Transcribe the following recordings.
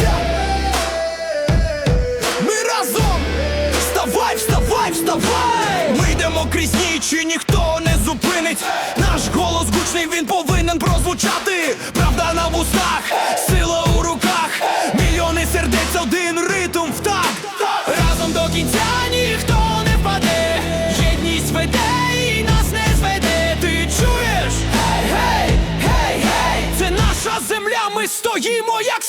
в. Ми разом. Вставай, вставай, вставай! Ми йдемо крізь ніч і ніхто не зупинить. Наш голос гучний, він повинен прозвучати. Правда на вустах, сила у руках, мільйони сердець, один ритм в такт. Разом до кінця ніхто не впаде. Єдність веде і нас не зведе. Ти чуєш? Гей, гей, гей, гей! Це наша земля, ми стоїмо як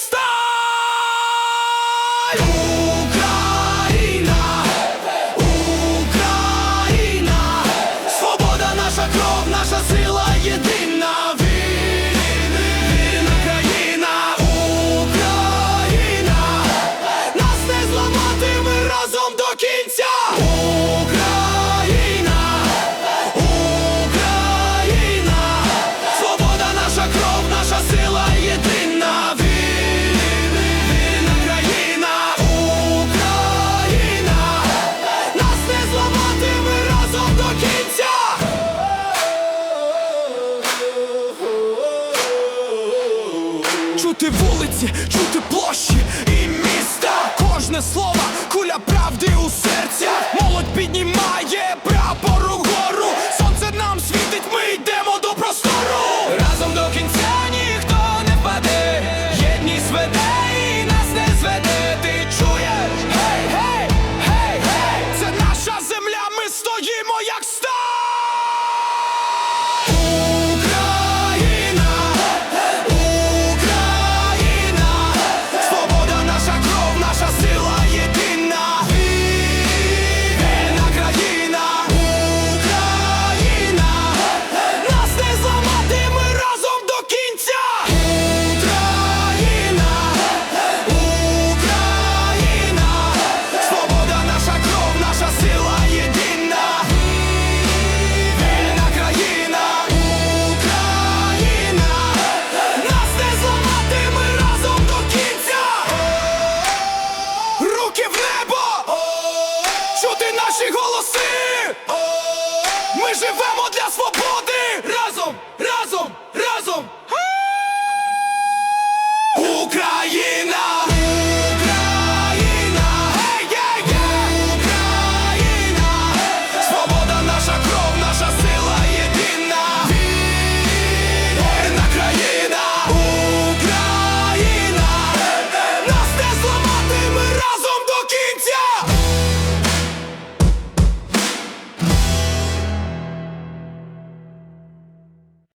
до кінця! Україна! Україна! Свобода наша кров, наша сила єдина! Вільна, вільна країна! Україна! Нас не зламати, ми разом до кінця! Чути вулиці, чути площі і міста Кожне слово, Doля prawdy usunie чути наші голоси. Ми живемо для свободи разом! разом!